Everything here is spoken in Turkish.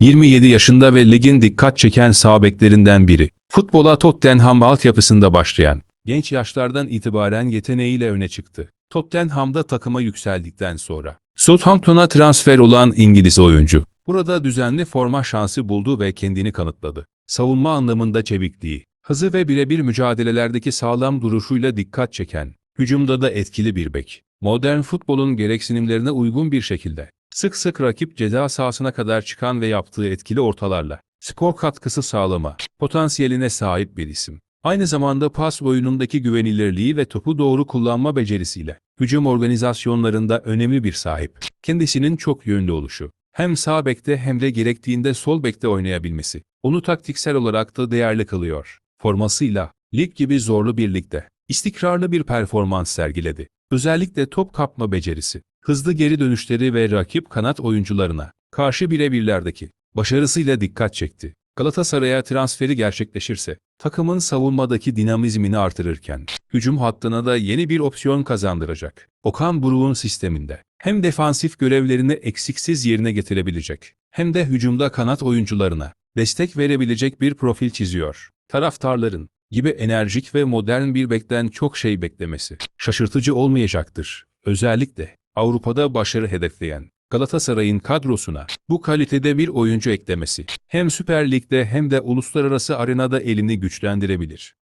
27 yaşında ve ligin dikkat çeken sağ beklerinden biri. Futbola Tottenham altyapısında başlayan, genç yaşlardan itibaren yeteneğiyle öne çıktı. Tottenham'da takıma yükseldikten sonra Southampton'a transfer olan İngiliz oyuncu. Burada düzenli forma şansı buldu ve kendini kanıtladı. Savunma anlamında çevikliği, hızı ve birebir mücadelelerdeki sağlam duruşuyla dikkat çeken, hücumda da etkili bir bek. Modern futbolun gereksinimlerine uygun bir şekilde, sık sık rakip ceza sahasına kadar çıkan ve yaptığı etkili ortalarla, skor katkısı sağlama, potansiyeline sahip bir isim. Aynı zamanda pas oyunundaki güvenilirliği ve topu doğru kullanma becerisiyle, hücum organizasyonlarında önemli bir sahip. Kendisinin çok yönlü oluşu, hem sağ bekte hem de gerektiğinde sol bekte oynayabilmesi, onu taktiksel olarak da değerli kılıyor. Formasıyla, lig gibi zorlu bir ligde, istikrarlı bir performans sergiledi. Özellikle top kapma becerisi, hızlı geri dönüşleri ve rakip kanat oyuncularına karşı birebirlerdeki başarısıyla dikkat çekti. Galatasaray'a transferi gerçekleşirse, takımın savunmadaki dinamizmini artırırken, hücum hattına da yeni bir opsiyon kazandıracak. Okan Buruk'un sisteminde, hem defansif görevlerini eksiksiz yerine getirebilecek, hem de hücumda kanat oyuncularına destek verebilecek bir profil çiziyor. Taraftarların, gibi enerjik ve modern bir bekten çok şey beklemesi, şaşırtıcı olmayacaktır. Özellikle, Avrupa'da başarı hedefleyen, Galatasaray'ın kadrosuna bu kalitede bir oyuncu eklemesi hem Süper Lig'de hem de uluslararası arenada elini güçlendirebilir.